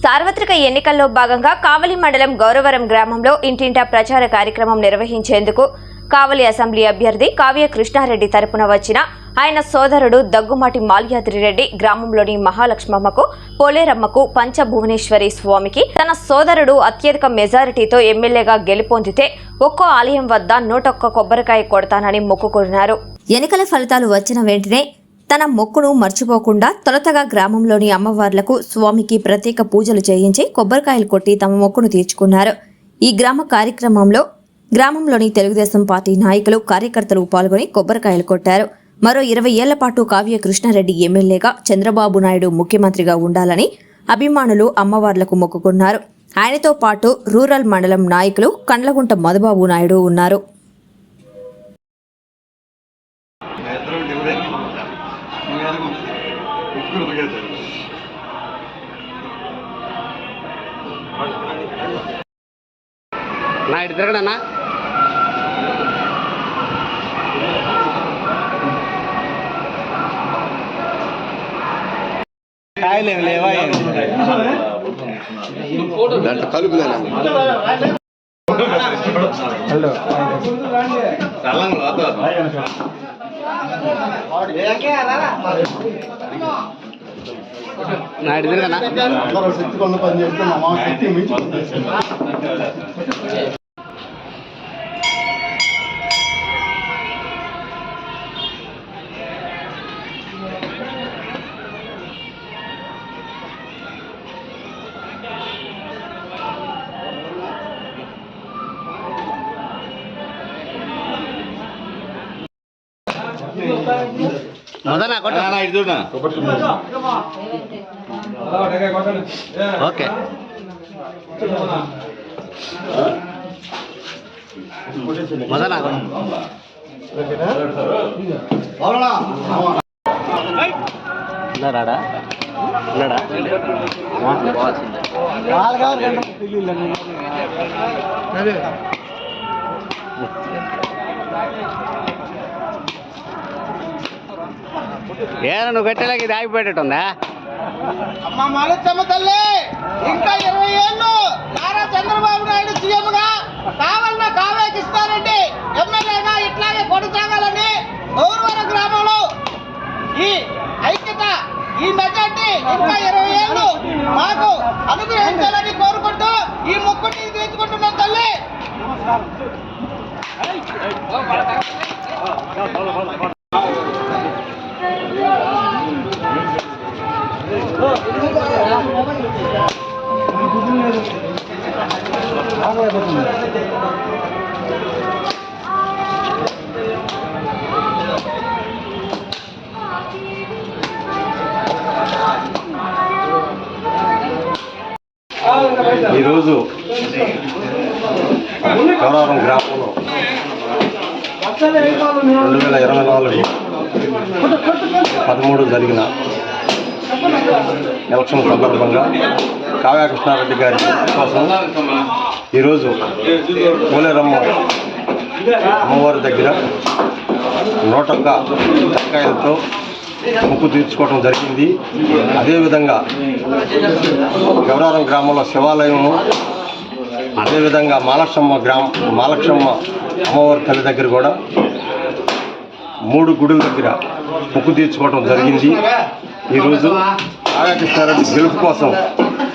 సార్వత్రిక ఎన్నికల్లో భాగంగా కావలి మండలం గౌరవరం గ్రామంలో ఇంటింటా ప్రచార కార్యక్రమం నిర్వహించేందుకు కావలి అసెంబ్లీ అభ్యర్థి కావ్య కృష్ణారెడ్డి తరపున వచ్చిన ఆయన సోదరుడు దగ్గుమాటి మాల్యాద్రి రెడ్డి గ్రామంలోని మహాలక్ష్మమ్మకు పోలేరమ్మకు పంచభువనేశ్వరి స్వామికి తన సోదరుడు అత్యధిక మెజారిటీతో ఎమ్మెల్యేగా గెలుపొందితే ఒక్కో ఆలయం వద్ద నూటొక్క కొబ్బరికాయ కొడతానని మొక్కుకున్నారు. ఎన్నికల ఫలితాలు వచ్చిన వెంటనే తన మొక్కును మర్చిపోకుండా తొలతగా గ్రామంలోని అమ్మవార్లకు స్వామికి ప్రత్యేక పూజలు చేయించి కొబ్బరికాయలు కొట్టి తమ మొక్కును తీర్చుకున్నారు. ఈ గ్రామ కార్యక్రమంలో గ్రామంలోని తెలుగుదేశం పార్టీ నాయకులు కార్యకర్తలు పాల్గొని కొబ్బరికాయలు కొట్టారు. మరో ఇరవై ఏళ్ళ పాటు కావ్య కృష్ణారెడ్డి ఎమ్మెల్యేగా చంద్రబాబు నాయుడు ముఖ్యమంత్రిగా ఉండాలని అభిమానులు అమ్మవార్లకు మొక్కుకున్నారు. ఆయనతో పాటు రూరల్ మండలం నాయకులు కండ్లగుంట మధుబాబు నాయుడు ఉన్నారు. నా ఇటు తిరగడన్నా? కాయలేం లేవా దాంట్లో కలుపులేనా నా ఇటు తిరగనా? అందరూ శక్తి కొన్న పని చేస్తే మా శక్తి మించి మొదనా కొట్టు ఓకే మొదనా ఉన్నాడా ఉన్నాడా ఏరా నువ్వు కట్టేలాగా ఇది ఆగిపోయేటట్టుందా? అమ్మ మాలచ్చమ్మ తల్లి ఇంకా ఇరవై ఏళ్ళు నారా చంద్రబాబు నాయుడు సీఎం గా కావాలన్న కావే కృష్ణారెడ్డి ఎమ్మెల్యేగా ఇట్లాగే కొనసాగాలని గౌరవర గ్రామంలో ఈ ఐక్యత ఈ మెజార్టీ ఇంకా ఇరవై ఏళ్ళు మాకు అనుగ్రహించాలని కోరుకుంటూ ఈ మొక్కుని తీర్చుకుంటున్నాం తల్లి. ఈరోజు గౌరవరం గ్రామంలో రెండు వేల ఇరవై నాలుగు పదమూడు జరిగిన ఎలక్షన్ సందర్భంగా కావ్యాకృష్ణారెడ్డి గారి కోసం ఈరోజు పోలేరమ్మ అమ్మవారి దగ్గర నూటొక్క టెంకాయలతో ముక్కు తీర్చుకోవడం జరిగింది. అదేవిధంగా గౌరవరం గ్రామంలో శివాలయము అదేవిధంగా మాలక్షమ్మ గ్రామ మాలక్షమ్మ అమ్మవారి తల్లి దగ్గర కూడా మూడు గుడుల దగ్గర ముక్కు తీర్చుకోవడం జరిగింది. ఈరోజు నాగకృష్ణారెడ్డి గెలుపు కోసం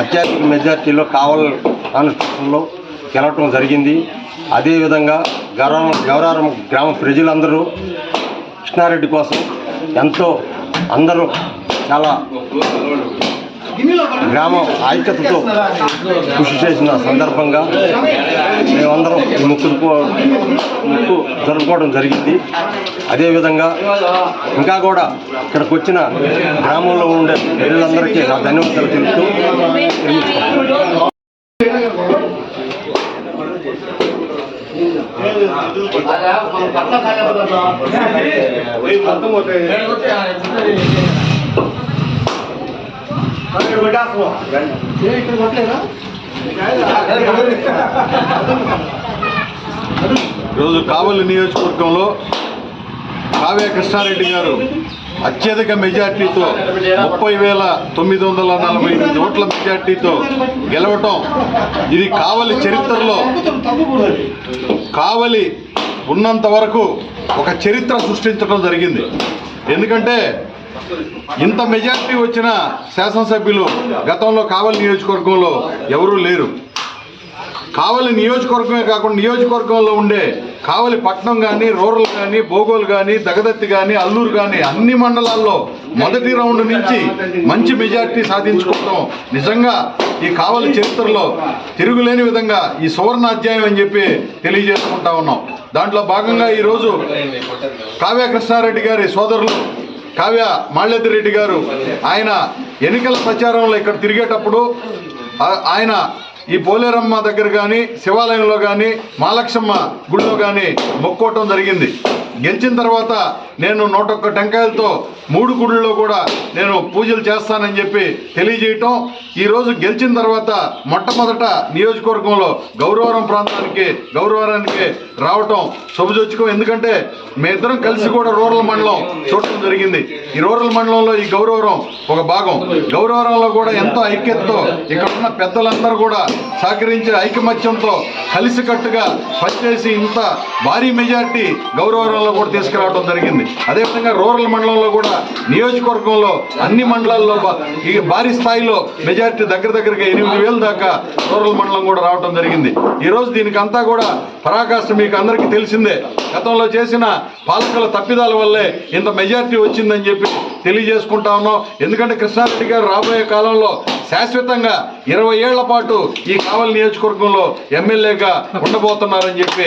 అత్యధిక మెజార్టీలో కావల్ కాన్స్టిట్యూషన్లో గెలవటం జరిగింది. అదేవిధంగా గౌరవం గౌరవరం గ్రామ ప్రజలందరూ కృష్ణారెడ్డి కోసం ఎంతో అందరూ చాలా గ్రామం ఐక్యతతో కృషి చేసిన సందర్భంగా మేమందరం ఈ ముక్కు ముక్కు జరుపుకోవడం జరిగింది. అదేవిధంగా ఇంకా కూడా ఇక్కడికి వచ్చిన గ్రామంలో ఉండే ప్రజలందరికీ నా ధన్యవాదాలు తెలుపుతూ ఈరోజు కావలి నియోజకవర్గంలో కావ్య కృష్ణారెడ్డి గారు అత్యధిక మెజార్టీతో ముప్పై వేల తొమ్మిది వందల నలభై ఎనిమిది ఓట్ల మెజార్టీతో గెలవటం ఇది కావలి చరిత్రలో. కావలి ఉన్నంత వరకు ఒక చరిత్ర సృష్టించడం జరిగింది. ఎందుకంటే ఇంత మెజార్టీ వచ్చిన శాసనసభ్యులు గతంలో కావలి నియోజకవర్గంలో ఎవరూ లేరు. కావలి నియోజకవర్గమే కాకుండా నియోజకవర్గంలో ఉండే కావలి పట్నం కానీ రూరల్ కానీ బోగోలు కానీ దగదత్తి కానీ అల్లూరు కానీ అన్ని మండలాల్లో మొదటి రౌండ్ నుంచి మంచి మెజార్టీ సాధించుకోవడం. నిజంగా ఈ కావలి చరిత్రలో తిరుగులేని విధంగా ఈ సువర్ణ అధ్యాయం అని చెప్పి తెలియజేసుకుంటా ఉన్నాం. దాంట్లో భాగంగా ఈరోజు కావ్య కృష్ణారెడ్డి గారి సోదరులు కావ్య మాల్యద్దిరెడ్డి గారు ఆయన ఎన్నికల ప్రచారంలో ఇక్కడ తిరిగేటప్పుడు ఆయన ఈ పోలేరమ్మ దగ్గర కానీ శివాలయంలో కానీ మాలక్షమ్మ గుడిలో కానీ మొక్కోవటం జరిగింది. గెలిచిన తర్వాత నేను నూట ఒక్క టెంకాయలతో మూడు గుడుల్లో కూడా నేను పూజలు చేస్తానని చెప్పి తెలియజేయటం. ఈరోజు గెలిచిన తర్వాత మొట్టమొదట నియోజకవర్గంలో గౌరవరం ప్రాంతానికి గౌరవరానికి రావటం శుభసూచకం ఎందుకంటే మేమిద్దరం కలిసి కూడా రూరల్ మండలం చూడటం జరిగింది. ఈ రూరల్ మండలంలో ఈ గౌరవరం ఒక భాగం. గౌరవరంలో కూడా ఎంతో ఐక్యతతో ఇక్కడ ఉన్న పెద్దలందరూ కూడా సహకరించి ఐకమత్యంతో కలిసికట్టుగా పనిచేసి ఇంత భారీ మెజార్టీ గౌరవరంలో కూడా తీసుకురావడం జరిగింది. అదేవిధంగా రూరల్ మండలంలో కూడా నియోజకవర్గంలో అన్ని మండలాల్లో బా- ఈ భారీ స్థాయిలో మెజార్టీ దగ్గర దగ్గరగా ఎనిమిది వేల దాకా రూరల్ మండలం కూడా రావడం జరిగింది. ఈరోజు దీనికంతా దీనికి అంతా కూడా పరాకాష్ట మీకు అందరికీ తెలిసిందే. గతంలో చేసిన పాలకుల తప్పిదాల వల్లే ఇంత మెజార్టీ వచ్చిందని చెప్పి తెలియజేసుకుంటా ఉన్నాం. ఎందుకంటే కృష్ణారెడ్డి గారు రాబోయే కాలంలో శాశ్వతంగా ఇరవై ఏళ్ళ పాటు ఈ కావలి నియోజకవర్గంలో ఎమ్మెల్యేగా ఉండబోతున్నారని చెప్పి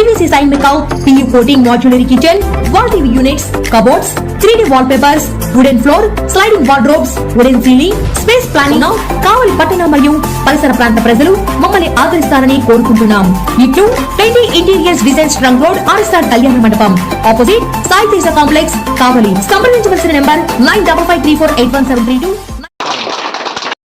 పీవీసీ సైన్ మేకౌట్ PU coating modular kitchen wall TV units cupboards three D wall papers wooden floor sliding wardrobes wooden ceiling space planning Kavali పట్టణ మరియు పరిసర ప్రాంత ప్రజలు మమ్మల్ని ఆదరిస్తారని కోరుకుంటున్నాం ఇట్లు twenty interiors design trunk road RSR Kalyana Mandapam opposite Sai Teja complex Kavali సంప్రదించవలసిన number nine double five three four eight one seven three two